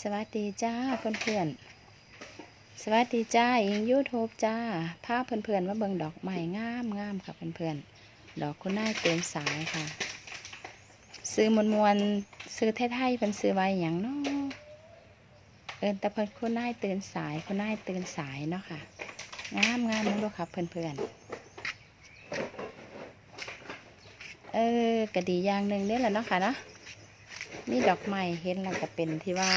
สวัสดีจ้าเพื่อนเพื่อนๆ สวัสดีจ้าอิงยูทูบจ้าพาเพื่อนเพื่อนๆมาเบิ่งดอกใหม่งามงามค่ะเพื่อนเพื่อนๆ ดอกคุณนายเต็มสายค่ะ ซื้อมวลมวลซื้อไทยๆเป็นซื้อไว้อย่างเนาะเอินแต่เพิ่นคุณนายตื่นสายคุณนายตื่นสายเนาะค่ะ งามงามมั้งดูค่ะเพื่อนเพื่อนๆเออกระดีอย่างหนึ่งเนี่ยแหละเนาะค่ะเนาะนี่ดอกไม้เห็นแล้วก็เป็นที่ว่า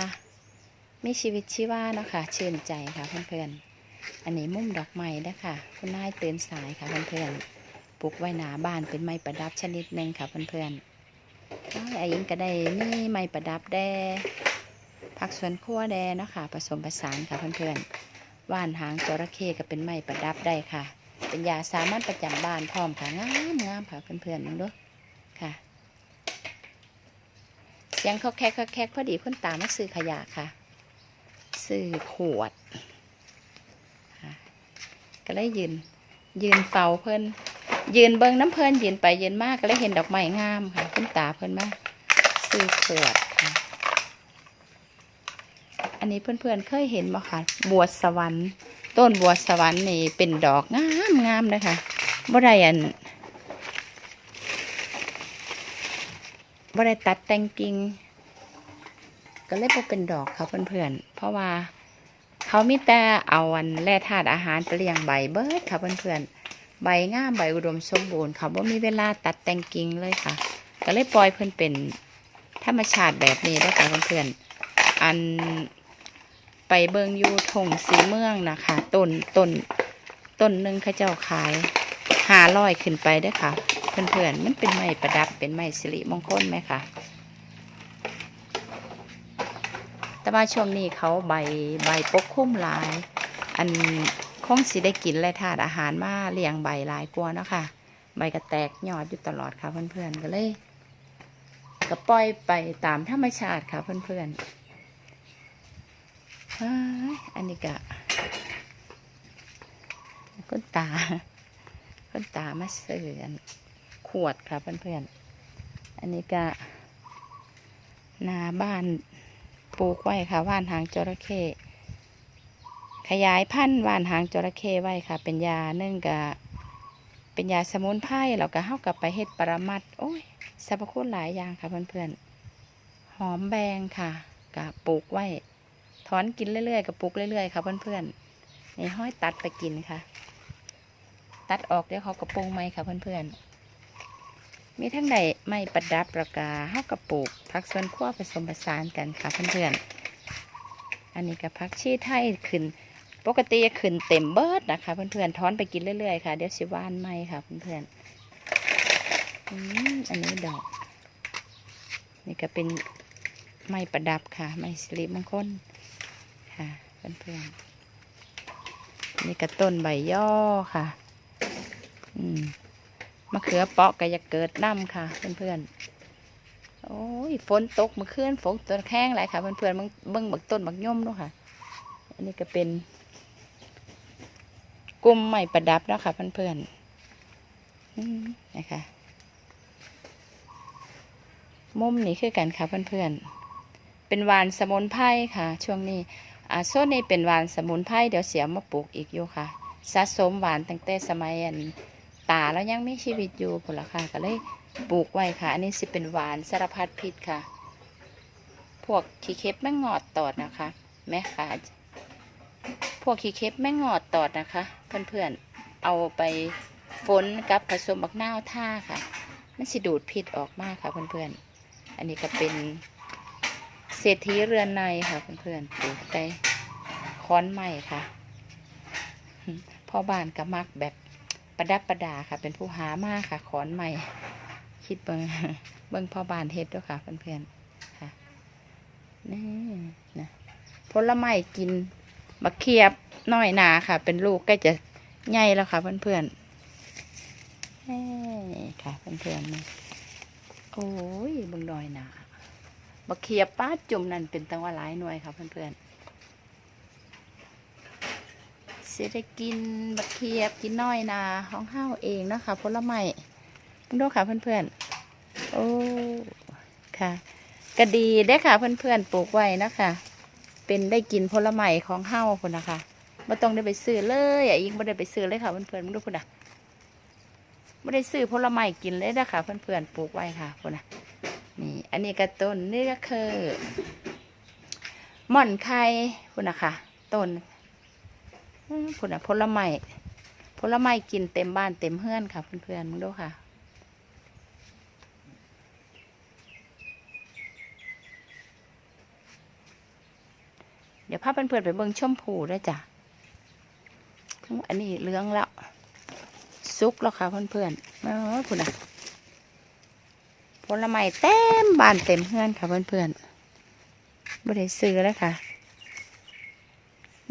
มีชีวิตชีวาเนาะค่ะชื่นใจค่ะเพื่อนๆ อันนี้มุมดอกไม้นะคะคุณนายตื่นสายค่ะเพื่อนๆปลูกไว้หนาบ้านเป็นไม้ประดับชนิดหนึ่งค่ะเพื่อนๆน้อยอายิงก็ได้นี่ไม้ประดับแด่ผักสวนครัวแดเนาะค่ะผสมผสานค่ะเพื่อนๆว่านหางจระเข้ก็เป็นไม้ประดับได้ค่ะ เป็นยาสามัญประจำบ้านพร้อมค่ะงามงามค่ะเพื่อนๆนึงด้วยค่ะเสียงเขาแคกเขาแคกพอดีเพื่อนตามมาซื้อขยะค่ะ ซื้อขวด ก็เลยยืน ยืนเฝ้าเพิ่นยืนเบิ้งน้ำเพิ่นยืนไปยืนมากก็เลยเห็นดอกไม้งามค่ะเพิ่นตาเพิ่นมาซื้อขวดค่ะอันนี้เพื่อนๆเคยเห็นบ่ค่ะบัวสวรรค์ ต้นบัวสวรรค์นี่เป็นดอกงามงามเลยค่ะบ่ได้อันบ่ได้ตัดแต่งกิ่ง ก็เลยบ่เป็นดอกค่ะเพื่อนๆ เพราะว่าเขามีแต่เอาอันแร่ธาตุอาหารไปเลี้ยงใบเบิดค่ะเพื่อนๆ ใบงามใบอุดมสมบูรณ์ค่ะบ่มีเวลาตัดแต่งกิ่งเลยค่ะ ก็เลยปล่อยเพิ่อนเป็นธรรมชาติแบบนี้แล้วค่ะเพื่อนๆ อันไปเบิงอยู่ทงสีเมืองนะคะต้นต้นต้นหนึ่งเขาเจ้าขายหาร้อยขึ้นไปด้อค่ะ เพื่อนๆ มันเป็นไม้ประดับเป็นไม้สิริมงคลไหมคะ แต่ ว่าช่วงนี้เขาใบใบปกคลุ้มหลาย อันคงสิได้กินและธาตุอาหารมาเลี้ยงใบหลายกว่าเนาะค่ะ ใบกระแตกยอดอยู่ตลอดค่ะเพื่อนๆก็เลยก็ปล่อยไปตามธรรมชาติค่ะเพื่อนๆอันนี้ก็คุณตาคุณตามาเสืออันขวดค่ะเพื่อนๆอันนี้ก็นาบ้าน ลูกไว้ค่ะว่านหางจระเข้ขยายพันธุ์ว่านหางจระเข้ไว้ค่ะ เป็นยาเนื่องกับเป็นยาสมุนไพรเราก็เข้ากับไปเฮ็ดปรมัดโอ้ยสรรพคุณหลายอย่างค่ะเพื่อนๆหอมแบงค่ะกับปลูกไว้ถอนกินเรื่อยๆกับปลูกเรื่อยๆค่ะเพื่อนๆนี่ห้อยตัดไปกินค่ะ ตัดออกเดี๋ยวเขากระปรุงไหมค่ะเพื่อนๆ มีทั้งใดไม้ประดับประกาเฮากระปลูกผักสวนครัวผสมผสานกันค่ะเพื่อนๆอันนี้กับผักชีไทยขึ้น ปกติจะขึ้นเต็มเบิดนะคะเพื่อนๆถอนไปกินเรื่อยๆค่ะเดี๋ยวสิว่านไม้ค่ะเพื่อนๆอันนี้ดอก นี่ก็เป็นไม้ประดับค่ะ ไม้สิริมงคลค่ะเพื่อนๆนี่ก็ต้นใบย่อค่ะ อืม มะเขือเปาะก็จะเกิดน้ำค่ะ เพื่อนๆ โอ้ยฝนตกเมื่อนฝนตกแข้งหลายค่ะ เพื่อนๆมึงเบิ้งบักต้นบักย่อมด้วยค่ะ อันนี้ก็เป็นกลุ่มใหม่ประดับแล้วค่ะ เพื่อนๆอืมนะคะมุมนี้คือกันค่ะเพื่อนๆ เป็นวานสมุนไพรค่ะ ช่วงนี้อ่าโซนนี้เป็นวานสมุนไพรเดี๋ยวเสียมาปลูกอีกอยู่ค่ะ สะสมหวานตั้งแต่สมัยอัน ตาแล้วยังมีชีวิตอยู่ผลละค่ะก็เลยปลูกไว้ค่ะ อันนี้สิเป็นหวานสารพัดพิษค่ะ พวกขี้เค็บแม่งอดตอดนะคะแม่ค่ะพวกขี้เค็บแม่งอดตอดนะคะ เพื่อนๆเอาไปฝนกับผสมบักนาวท่าค่ะ มันสิดูดพิษออกมากค่ะเพื่อนๆอันนี้ก็เป็นเศรษฐีเรือนในค่ะเพื่อนๆปลูกได้ค้อนใหม่ค่ะพ่อบ้านก็มักแบบ ประดับประดาค่ะ เป็นผู้หามากค่ะ ขอนใหม่ คิดเบิงเบิงพ่อบานเฮ็ดด้วยค่ะเพื่อนๆค่ะนี่นะผลไม้กินมะเขียบน้อยนาค่ะ เป็นลูกใกล้จะใหญ่แล้วค่ะ เพื่อนๆเฮ้ค่ะเพื่อนๆนี่โอ้ยเบิงน้อยนาบักเขียบป้าจุ่มนั่นเป็นตังว่าหลายหน่วยค่ะเพื่อนๆ เสียได้กินบักเขียบกินน้อยนาของห้าวเองเนาะคะผลไม้ดูค่ะเพื่อนๆ โอ้ค่ะก็ดีได้ค่ะเพื่อนๆปลูกไว้นะคะเป็นได้กินผลไม้ของเฮาคนนะคะไม่ต้องได้ไปซื้อเลยอะยิงไม่ได้ไปซื้อเลยค่ะเพื่อนๆมึงดูคนน่ะไม่ได้ซื้อผลไม้กินเลยนะคะเพื่อนๆปลูกไว้ค่ะคนน่ะนี่อันนี้ก็ต้นนี่ก็คือหม่อนไข่คนนะค่ะต้น อืมคนน่ะผลไม้ผลไม้กินเต็มบ้านเต็มเฮือนค่ะ เพื่อนๆมึงดูค่ะ เดี๋ยวพาเพื่อนๆไปเบิ่งชมพูด้วยจ้ะอันนี้เลื้องแล้ว ซุกแล้วค่ะเพื่อนๆเออคุณน่ะผลไม้เต็มบ้านเต็มเฮือนค่ะเพื่อนๆไม่ได้ซื้อแล้วค่ะ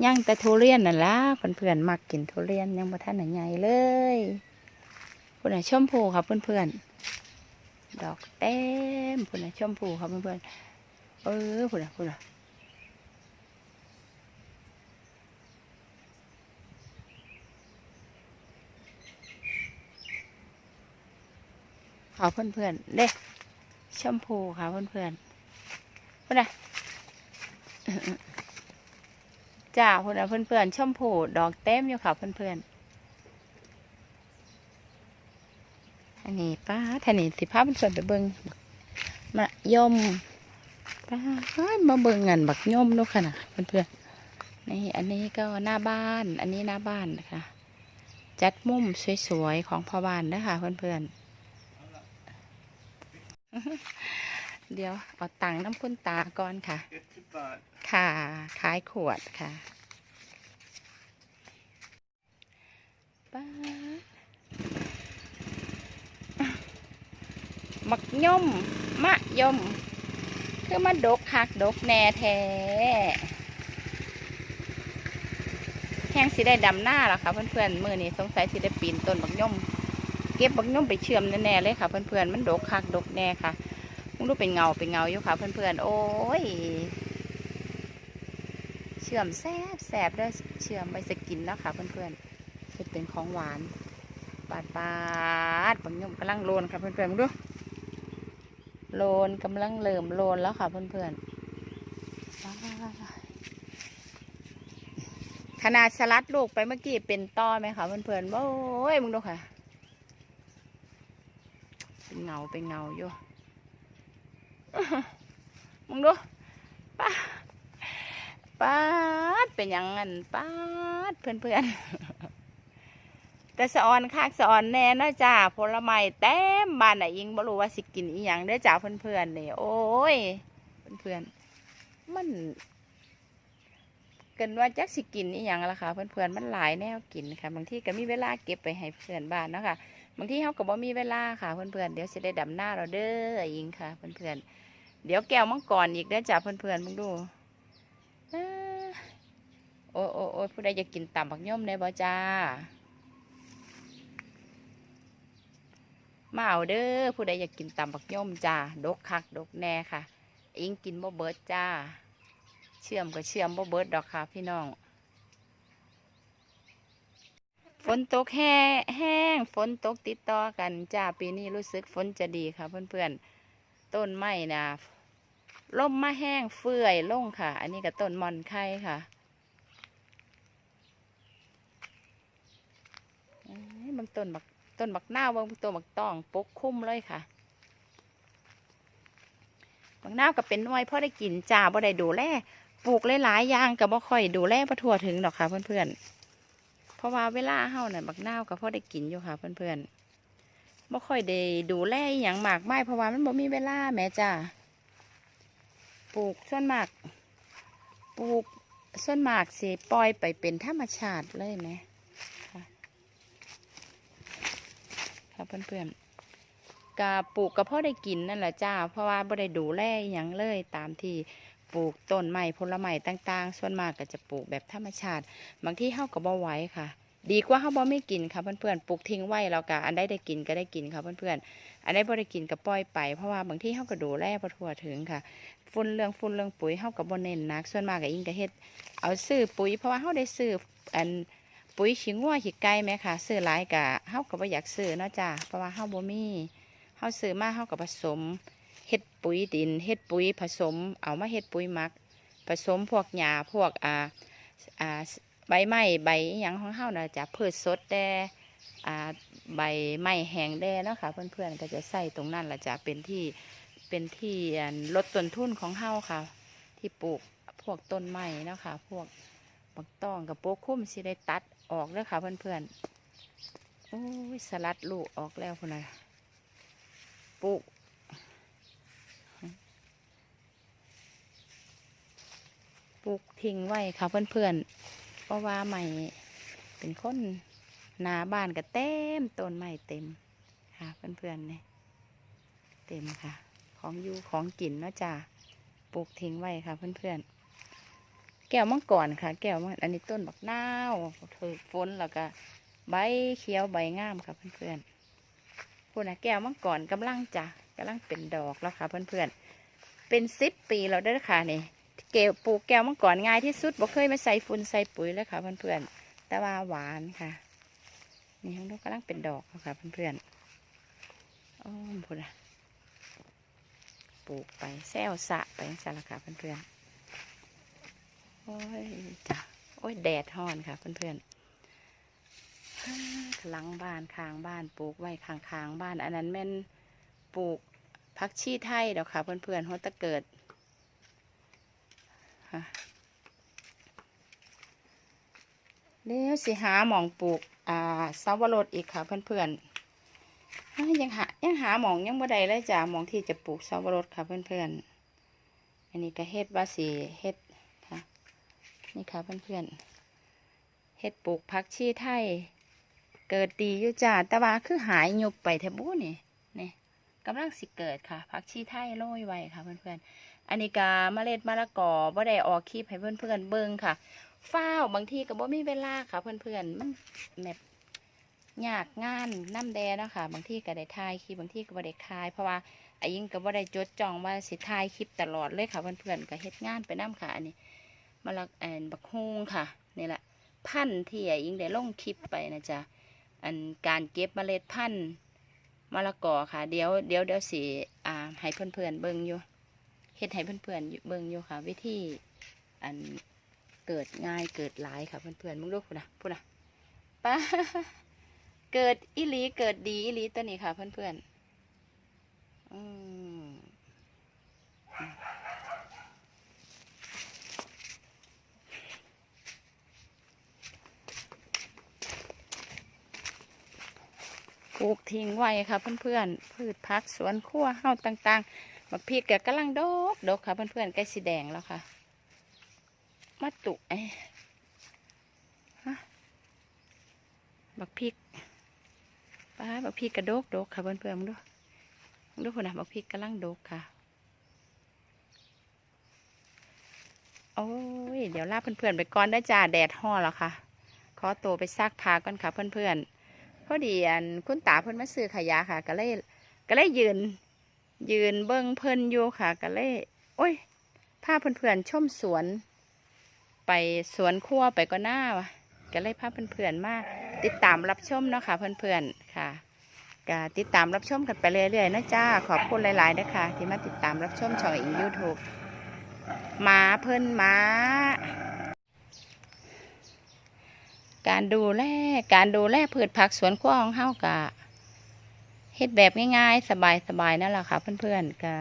ย่างแต่ทุเรียนน่ะล่ะเพื่อนๆมักกินทุเรียนยังบ่ทันหนใหญ่เลยคุณน่ะชมพูค่ะเพื่อนๆดอกเต็มคุณน่ะชมพูค่ะเพื่อนๆเออคุณน่ะคุณน่ะขอเพื่อนๆเด้ชมพูค่ะเพื่อนๆพุ่อนนะ จ้าพุ่นนเพื่อนชมพูดอกเต็มอยู่ค่ะเพื่อนๆอันนี้ป้าท่านี่สิพาเพื่อนไปเบิงมะยมป้ามาเบิงเงินบักยมดูค่ะนะเพื่อนนี่อันนี้ก็หน้าบ้าน อันนี้หน้าบ้านนะคะจัดมุมสวยๆของพ่อบ้านนะคะเพื่อนๆ เดี๋ยวเอาตังค์น้ำคุณตาก่อนค่ะเจ็ดสิบบาทค่ะ ขายขวดค่ะป้าดมักย่อม มะยมคือมาดกคักดกแน่แท้แห้งสิได้ดำหน้าหรอคะเพื่อนๆมือนี้สงสัยสิได้ปีนต้นบักย่อม เก็บบักย่อมไปเชื่อมแน่ๆเลยค่ะเพื่อนๆมันดกคักดกแน่ค่ะ มึงดูเป็นเงาเป็นเงาอยู่ค่ะเพื่อนๆ โอ้ย เชื่อมแซบแซบด้วยเชื่อมใบสกินแล้วค่ะเพื่อนๆจะเป็นของหวาน ปาดปาดบักย่อมกำลังโลนค่ะเพื่อนๆมึงดู โลนกำลังเริ่มโลนแล้วค่ะเพื่อนๆขนาดสลัดลูกไปเมื่อกี้เป็นต้อไหมคะเพื่อนๆ โอ้ยมึงดูค่ะ เป็นเงาเป็นเงาอยู่ มึงดูป้าป้าดเป็นยังงันป้าดเพื่อนเพื่อนแต่สะออนคากสะออนแน่นาะจ้าผลไม้เต็มบ้านไหนยิงบ่รู้ว่าสิกินอีหยังเด้อจ้าเพื่อนเพื่อนนี่โอ้ยเพื่อนเพื่อนมันเกินว่าจักสิกินอีหยังล่ะค่ะเพื่อนเพื่อนมันหลายแนวกินค่ะ บางทีก็มีเวลาเก็บไปให้เพื่อนบ้านเนาะค่ะ บางทีเขาก็บ่มีเวลาค่ะเพื่อนๆเดี๋ยวจะได้ดำหน้าเราเด้อยิงค่ะเพื่อนๆเดี๋ยวแก้วมังกรอีกเด้จ้าเพื่อนๆมึงดูโอ้โอ้โอ้ผู้ใดอยากกินต่ำบักย่อมได้บ่จ้ามาเอาเด้อผู้ใดอยากกินต่ำบักย่อมจ้าดกคักดกแน่ค่ะ อิงกินบ่เบิดจ้า เชื่อมก็เชื่อมบ่เบิดดอกค่ะพี่น้อง ฝนตกแห้งแห้งฝนตกติดต่อกันจ้าปีนี้รู้สึกฝนจะดีค่ะ เพื่อนๆ ต้นไม้นะล่มมาแห้งเฟื่อยล่งค่ะ อันนี้ก็ต้นมอนไข่ค่ะบางต้นบักต้นบักหน้าวบางต้นบักตองปกคลุมเลยค่ะบักหน้าวก็เป็นน่วยเพราะได้กินจ้าบ่ได้ดูแลปลูกหลายๆอย่างก็บ่ค่อยดูแลบ่ทั่วถึงดอกค่ะเพื่อนๆ เพราะว่าเวลาเฮาเนี่ยบักนาวก็พอได้กินอยู่ค่ะ เพื่อนๆบ่ค่อยได้ดูแลอย่างมากไมายเพราะว่ามันบ่มีเวลาแม่จ้าปลูกส่วนมากปลูกส่วนมากสิปล่อยไปเป็นธรรมชาติเลยไหมค่ะค่ะเพื่อนๆกาปลูกก็พอได้กินนั่นแหละจ้า เพราะว่าบ่ได้ดูแลอย่างเลยตามที่ ปลูกต้นไม้ผลไม้ต่าง ๆ ส่วนมากก็จะปลูกแบบธรรมชาติ บางที่เฮาก็บ่ไหวค่ะ ดีกว่าเฮาบ่ไม่กินค่ะเพื่อนๆปลูกทิ้งไว้แล้วก็อันใดได้กินก็ได้กินค่ะเพื่อนๆอันใดบ่ได้กินก็ปล่อยไปเพราะว่าบางที่เฮาก็ดูแลบ่ทั่วถึงค่ะฝุ่นเรื่องฝุ่นเรื่องปุ๋ยเฮาก็บ่เน้นนัก ส่วนมากก็อิงก็เฮ็ดเอาซื้อปุ๋ยเพราะว่าเฮาได้ซื้ออันปุ๋ยขี้งัวขี้ไก่แม่ค่ะซื้อหลายก็เฮาก็บ่อยากซื้อเนาะจ้าเพราะว่าเฮาบ่มีเฮาซื้อมาเฮาก็ผสม เฮ็ดปุ๋ยดินเฮ็ดปุ๋ยผสม เอามาเฮ็ดปุ๋ยหมัก ผสมพวกหญ้าพวกอ่าอ่าใบไม้ใบอหยังของเฮาน่ะจะพืชสดแดอ่าใบไม้แห้งแดเนาะค่ะเพื่อนๆก็จะใส่ตรงนั้นละจะเป็นที่เป็นที่ลดต้นทุนของเฮาค่ะ ที่ปลูกพวกต้นไม้เนาะค่ะพวกบักตองกับโปกคุ้มสิได้ตัดออกแล้วค่ะเพื่อนๆโอ้ยสลัดลูกออกแล้วพุ่นน่ะปลูก ปลูกทิ้งไว้ค่ะเพื่อนๆ เพราะว่าใหม่เป็นคนหนาบ้านก็เต็มต้นไม้เต็มค่ะเพื่อนๆเนี่ยเต็มค่ะ ของอยู่ของกินเนาะจ้าปลูกทิ้งไว้ค่ะเพื่อนๆ แก้วมังกรค่ะ แก้วมังอันนี้ต้นบักนาวถือฝนแล้วก็ใบเขียวใบงามค่ะเพื่อนๆพูดนะแก้วมังกรกำลังจะกำลังเป็นดอกแล้วค่ะเพื่อนๆ เป็นสิบปีแล้วเด้ค่ะนี่ เกลปลูกแก้วมังกรง่ายที่สุดบ่เคยมาใส่ฝุ่นใส่ปุ๋ยเลยค่ะเพื่อนๆแต่ว่าหวานค่ะ นี่ทั้งลูกกำลังเป็นดอกค่ะเพื่อนๆโอ้พูดอะปลูกไปแซวสะไปสารค่ะเพื่อนๆโอ้ยจ้ะโอ้ยแดดฮ้อนค่ะเพื่อนๆฮ่าหลังบ้านข้างบ้านปลูกไว้ข้างๆบ้าน อันนั้นแม่นปลูกพักชีไทยดอกค่ะเพื่อนๆหัวตะเกิด ค่ะเดี๋ยวสิหาหมองปลูก อ่าสาวรสอีกค่ะ เพื่อนๆยังหายังหาหมองยังบ่ได้เลยจ้ะหมองที่จะปลูกสาวรสค่ะ เพื่อนๆอันนี้ก็เฮ็ดว่าสีเฮ็ดค่ะ นี่ค่ะเพื่อนๆเฮ็ดปลูกผักชีไทย เกิดดีอยู่จ้าแต่ว่าคือหายยุบไปแทบูนี่นี่กำลังสิเกิดค่ะผักชีไทยโรยไว้ค่ะ เพื่อนๆ อันนี้กาเมล็ดมะละกอบ่ได้ออกคลิปให้เพื่อนๆเบิ่งค่ะฟ้าวบางทีก็บ่มีเวลาค่ะ เพื่อนๆมันแบบยากงานน้ำแดเนาะค่ะบางทีก็ได้ถ่ายคลิปบางทีก็บ่ได้ถ่าย เพราะว่าอายิ่งก็บ่ได้จดจ้องว่าสิถ่ายคลิปตลอดเลยค่ะเพื่อนๆก็เฮ็ดงานไปน้ำค่ะอันนี้มะละแอนบักฮุงค่ะนี่แหละพันธุ์ที่อายิ่งได้ลงคลิปไปนะจ๊ะอันการเก็บเมล็ดพันธุ์มะละกอค่ะ เดี๋ยวเดี๋ยวเดี๋ยวสิอ่าให้เพื่อนๆเบิ่งอยู่ เฮ็ดให้เพื่อนๆเบิ่งอยู่ค่ะ วิธีอันเกิดง่ายเกิดหลายค่ะเพื่อนๆมึงดูพูดนะพูดนะป้าเกิดอิลีเกิดดีอิลีตัวนี้ค่ะเพื่อนๆอืมปลูกทิ้งไว้ค่ะเพื่อนๆพืชพักสวนครัวเฮาต่าง ๆ บักพริกก็กำลังดกดกค่ะ เพื่อนๆใกล้สีแดงแล้วค่ะมาตุไอฮะบักพริกป้าบักพริกกระดกดกค่ะเพื่อนๆมึงดูมึงดูคนนะบักพริกกำลังดกค่ะโอ้ยเดี๋ยวลาเพื่อนๆไปก่อนได้จ้าแดดห่อแล้วค่ะ ขอตัวไปซักผ้าก่อนค่ะเพื่อนๆพอดีอันคุณตาเพิ่อนมาซื้อขายาค่ะ ก็เลยก็เลยยืน ยืนเบิ้งเพิ่นอยู่ค่ะก็เลยโอ้ยพาเพื่อนๆชมสวน ไปสวนครัวไปก็น่าวะก็เลยพาเพื่อนๆมากติดตามรับชมเนาะค่ะเพื่อนๆค่ะก็ติดตามรับชมกันไปเรื่อยๆนะจ้าขอบคุณหลายๆนะคะที่มาติดตามรับชมช่องอิงยูทูบหมาเพิ่นหมาการดูแลการดูแลพืชผักสวนครัวของเฮากะ เฮ็ดแบบง่ายๆ สบายๆนั่นแหละค่ะ เพื่อนๆก็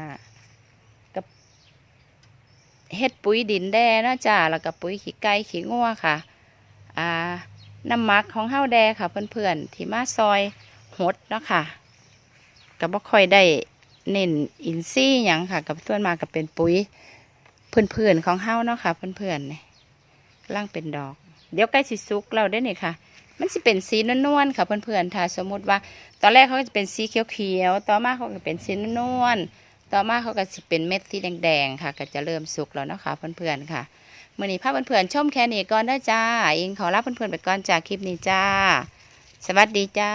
กับเฮ็ดปุ๋ยดินแดนาะจ้าแล้วก็ปุ๋ยขี้ไก่ขี้งัวค่ะ อ่าน้ำมักของเฮาแดค่ะ เพื่อนๆที่มาซอยหดเนาะค่ะก็บ่ค่อยได้เน้นอินทรีย์หยังค่ะ กับส่วนมากก็เป็นปุ๋ยพื้นๆของเฮาเนาะค่ะ เพื่อนๆนี่กำลังเป็นดอก เดี๋ยวใกล้สิสุกแล้วได้อนี่ค่ะ มันสิเป็นสีนวลๆค่ะเพื่อนๆถ้าสมมุติว่า ตอนแรกเขาก็จะเป็นสีเขียวๆต่อมาเขาก็เป็นสีนวลๆต่อมาเขาก็จะเป็นเม็ดสีแดงๆค่ะ ก็จะเริ่มสุกแล้วเนาะคะเพื่อนๆค่ะมื่อนี้ภาพเพื่อนๆชมแค่นี้ก่อนนะจ้าเองขอลาเพื่อนๆไปก่อนจากคลิปนี้จ้า สวัสดีจ้า